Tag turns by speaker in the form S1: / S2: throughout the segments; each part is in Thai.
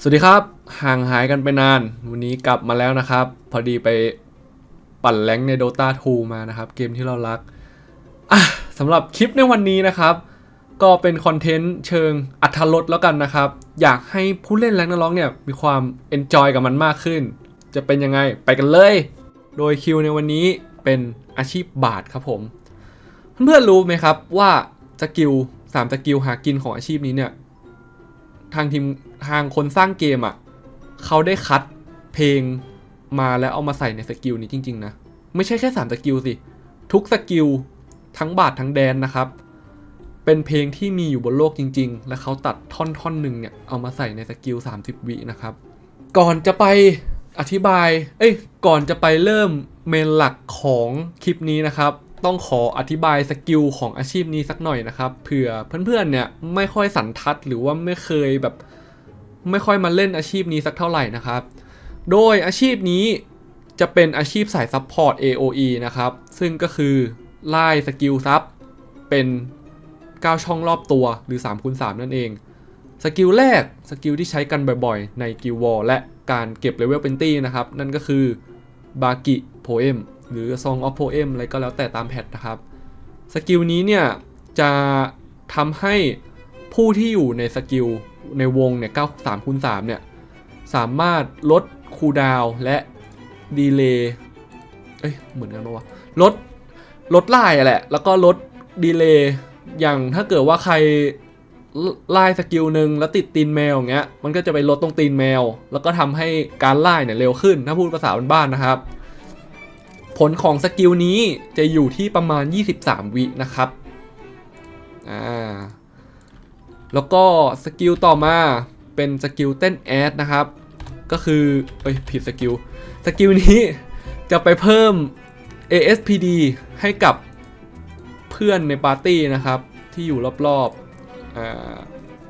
S1: สวัสดีครับ ห่างหายกันไปนาน วันนี้กลับมาแล้วนะครับ พอดีไปปั่นแรงใน Dota 2 มานะครับ เกมที่เรารักอะสำหรับคลิปในวันนี้นะครับ ก็เป็นคอนเทนต์เชิงอัธรสแล้วกันนะครับ อยากให้ผู้เล่นแรงนักร้องเนี่ย มีความเอนจอยกับมันมากขึ้น จะเป็นยังไงไปกันเลย โดยคิวในวันนี้เป็นอาชีพบาทครับผม เพื่อนๆรู้ไหมครับว่าสกิลสามสกิลหากินของอาชีพนี้เนี่ยทางทีม ทางคนสร้างเกมอะเขาได้คัดเพลงมาแล้วเอามาใส่ในสกิลนี้จริง ๆ นะ ไม่ใช่แค่3สกิลสิ ทุกสกิลทั้งบาททั้งแดนนะครับ เป็นเพลงที่มีอยู่บนโลกจริง ๆ และเขาตัดท่อนท่อนหนึ่งเนี่ยเอามาใส่ในสกิล30 วินะครับ ก่อนจะไปอธิบาย เอ้ย ก่อนจะไปเริ่มเมนหลักของคลิปนี้นะครับ ต้องขออธิบายสกิลของอาชีพนี้สักหน่อยนะครับ เผื่อเพื่อนๆ เนี่ยไม่ค่อยสันทัดหรือว่าไม่เคยแบบ ไม่ค่อยมาเล่นอาชีพนี้สักเท่าไหร่นะครับ โดยอาชีพนี้จะเป็นอาชีพสายซัพพอร์ต AOE นะครับ ซึ่งก็คือไล่สกิลซับเป็น 9 ช่องรอบตัวหรือ3คูณ3นั่นเอง สกิลแรกสกิลที่ใช้กันบ่อยๆ ในกิลวอลและการเก็บเลเวลเป็นตี้นะครับ นั่นก็คือบากิโพเอมหรือ Song of Poem อะไรก็แล้วแต่ตามแพทนะครับ สกิลนี้เนี่ยจะทำให้ผู้ที่อยู่ในสกิล ในวงเนี่ย9 3คูณ3เนี่ย สามารถลดคูลดาวและดีเลย์เอ้ย เหมือนกันปะวะ ลด ลดไล่อะแหละ แล้วก็ลดดีเลย์อย่างถ้าเกิดว่าใครไล่สกิลหนึ่งแล้วติดตีนแมวอย่างเงี้ย มันก็จะไปลดตรงตีนแมว แล้วก็ทำให้การไล่เนี่ยเร็วขึ้น ถ้าพูดภาษาบ้านๆนะครับ ผลของสกิลนี้จะอยู่ที่ประมาณ 23 วินะครับ อ่า แล้วก็สกิลต่อมาเป็นสกิลเต้นแอดนะครับ ก็คือเอ้ยผิดสกิลสกิลนี้จะไปเพิ่ม ASPD ให้กับเพื่อนในปาร์ตี้นะครับ ที่อยู่รอบๆอ่า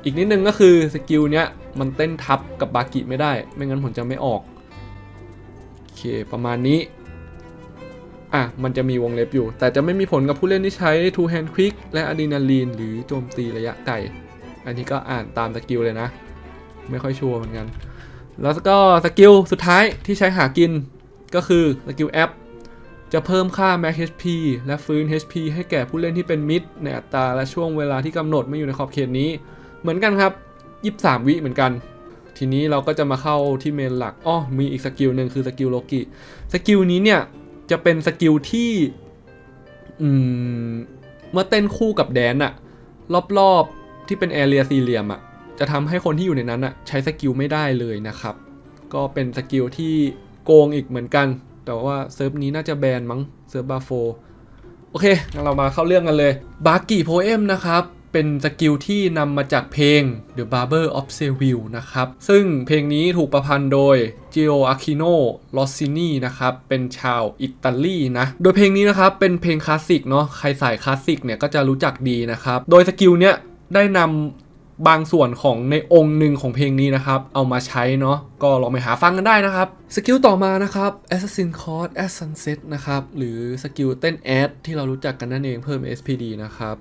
S1: อีกนิดนึงก็คือสกิลเนี้ยมันเต้นทับกับบากิไม่ได้ ไม่งั้นผมจะไม่ออก โอเค ประมาณนี้ อะ มันจะมีวงเล็บอยู่ แต่จะไม่มีผลกับผู้เล่นที่ใช้ Two Hand Quick และอะดรีนาลีน หรือโจมตีระยะไกล อันนี้ก็อ่านตามสกิลเลยนะ ไม่ค่อยชัวร์เหมือนกัน แล้วก็สกิลสุดท้ายที่ใช้หากินก็คือสกิลแอปจะเพิ่มค่า Max HP และฟื้น HP ให้แก่ผู้เล่นที่เป็นมิดในอัตราและช่วงเวลาที่กำหนดไม่อยู่ในขอบเขตนี้ เหมือนกันครับ 23 วิเหมือนกัน ทีนี้เราก็จะมาเข้าที่เมนหลักอ้อมีอีกสกิลหนึ่งคือสกิลโลกิสกิลนี้เนี่ยจะเป็นสกิลที่อืมเมื่อเต้นคู่กับแดนอะรอบๆ ที่เป็นแอเรียสี่เหลี่ยมอะจะทำให้คนที่อยู่ในนั้นอะใช้สกิลไม่ได้เลยนะครับ ก็เป็นสกิลที่โกงอีกเหมือนกัน แต่ว่าเซิร์ฟนี้น่าจะแบนมั้งเซิร์ฟบาโฟโอเคงั้นเรามาเข้าเรื่องกันเลยบากิโพเอมนะครับเป็นสกิลที่นำมาจากเพลง The Barber of Seville นะครับ ซึ่งเพลงนี้ถูกประพันธ์โดย Gio Aquino Rossini นะครับ เป็นชาวอิตาลีนะ โดยเพลงนี้นะครับ เป็นเพลงคลาสสิกเนาะ ใครสายคลาสสิกเนี่ยก็จะรู้จักดีนะครับ โดยสกิลเนี้ย ได้นำบางส่วนของในองค์หนึ่งของเพลงนี้นะครับ เอามาใช้เนาะก็ลองไปหาฟังกันได้นะครับ สกิลต่อมานะครับ Assassin Code as Sunset นะครับ หรือสกิลเต้นแอดที่เรารู้จักกันนั่นเองเพิ่ม SPD นะครับ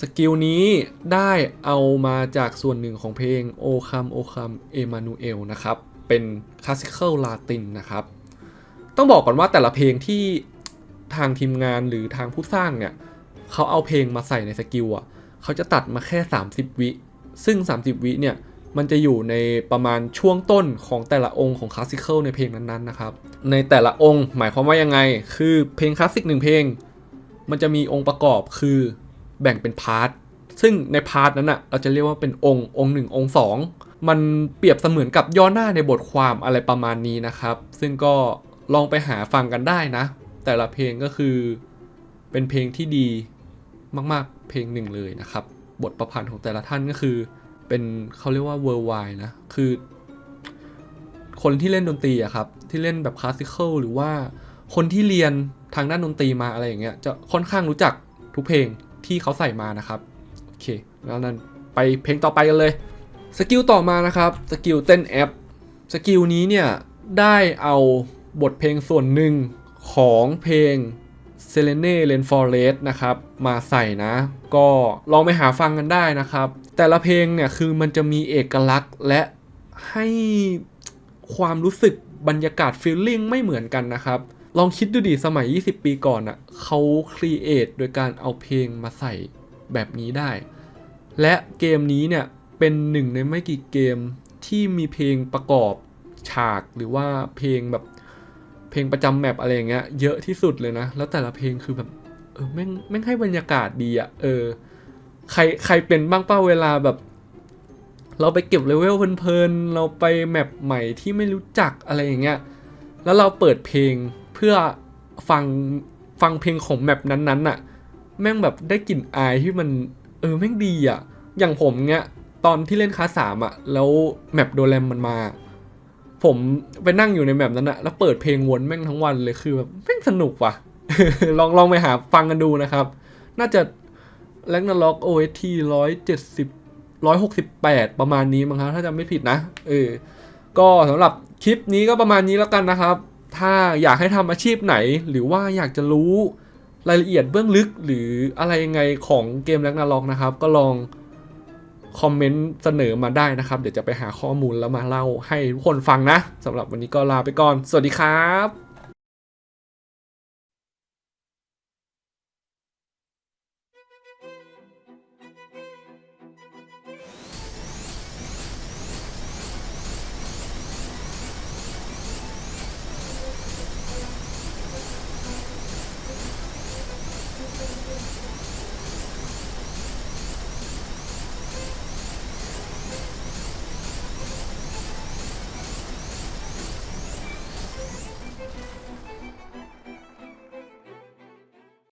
S1: สกิลนี้ได้เอามาจากส่วนหนึ่งของเพลงโอคัมโอคัมเอมานูเอลนะครับ เป็นคลาสสิคอลลาตินนะครับ ต้องบอกก่อนว่าแต่ละเพลงที่ทางทีมงานหรือทางผู้สร้างเนี่ยเขาเอาเพลงมาใส่ในสกิลอะ เขาจะตัดมาแค่ 30 วิ ซึ่ง 30 วิเนี่ย มันจะอยู่ในประมาณช่วงต้นของแต่ละองค์ของคลาสสิคอลในเพลงนั้นๆนะครับ ในแต่ละองค์หมายความว่ายังไง คือเพลงคลาสสิกหนึ่งเพลง มันจะมีองค์ประกอบคือแบ่งเป็นพาร์ท ซึ่งในพาร์ทนั้นอะเราจะเรียกว่าเป็นองค์องค์หนึ่งองค์สองมันเปรียบเสมือนกับย่อหน้าในบทความอะไรประมาณนี้นะครับ ซึ่งก็ลองไปหาฟังกันได้นะ แต่ละเพลงก็คือเป็นเพลงที่ดีมากๆ เพลงหนึ่งเลยนะครับ บทประพันธ์ของแต่ละท่านก็คือ เป็นเขาเรียกว่า worldwide นะ คือ คนที่เล่นดนตรีอะครับ ที่เล่นแบบคลาสสิคอลหรือว่าคนที่เรียนทางด้านดนตรีมาอะไรอย่างเงี้ย จะค่อนข้างรู้จักทุกเพลงที่เขาใส่มานะครับ โอเค แล้วนั้นไปเพลงต่อไปกันเลย สกิลต่อมานะครับ สกิลเต้นแอป สกิลนี้เนี่ย ได้เอาบทเพลงส่วนหนึ่งของเพลง เซเลเน่เลนฟอร์เรสนะครับมาใส่นะ ก็ลองไปหาฟังกันได้นะครับ แต่ละเพลงเนี่ยคือมันจะมีเอกลักษณ์และให้ความรู้สึกบรรยากาศฟีลลิ่งไม่เหมือนกันนะครับ ลองคิดดูดิสมัย 20 ปีก่อนอะ่ะเขาครีเอทโดยการเอาเพลงมาใส่แบบนี้ได้ และเกมนี้เนี่ยเป็นหนึ่งในไม่กี่เกมที่มีเพลงประกอบฉากหรือว่าเพลงแบบ เพลงประจำแมปอะไรอย่างเงี้ยเยอะที่สุดเลยนะ แล้วแต่ละเพลงคือแบบเออแม่งแม่งให้บรรยากาศดีอะเออ ใครใครเป็นบ้างเป้าเวลาแบบ เราไปเก็บเลเวลเพลินๆเราไปแมปใหม่ที่ไม่รู้จักอะไรอย่างเงี้ยแล้วเราเปิดเพลงเพื่อฟังฟังเพลงของแมปนั้นๆน่ะ แม่งแบบได้กลิ่นอายที่มัน เออแม่งดีอะ อย่างผมเงี้ยตอนที่เล่นคาสามอะ แล้วแมปโดแรมมันมา ผมไปนั่งอยู่ในแมปนั้นอะแล้วเปิดเพลงวนแม่งทั้งวันเลยคือแบบแม่งสนุกว่ะ ลองลองไปหาฟังกันดูนะครับ น่าจะแลกนาล็อกโอเอทีร้อยเจ็ดสิบร้อยหกสิบแปดประมาณนี้มั้งครับถ้าจำไม่ผิดนะเออก็สำหรับคลิปนี้ก็ประมาณนี้แล้วกันนะครับ ถ้าอยากให้ทำอาชีพไหน หรือว่าอยากจะรู้รายละเอียดเบื้องลึกหรืออะไรยังไงของเกมแลกนาล็อกนะครับ ก็ลอง คอมเมนต์เสนอมาได้นะครับ เดี๋ยวจะไปหาข้อมูลแล้วมาเล่าให้ทุกคนฟังนะสำหรับวันนี้ก็ลาไปก่อน สวัสดีครับ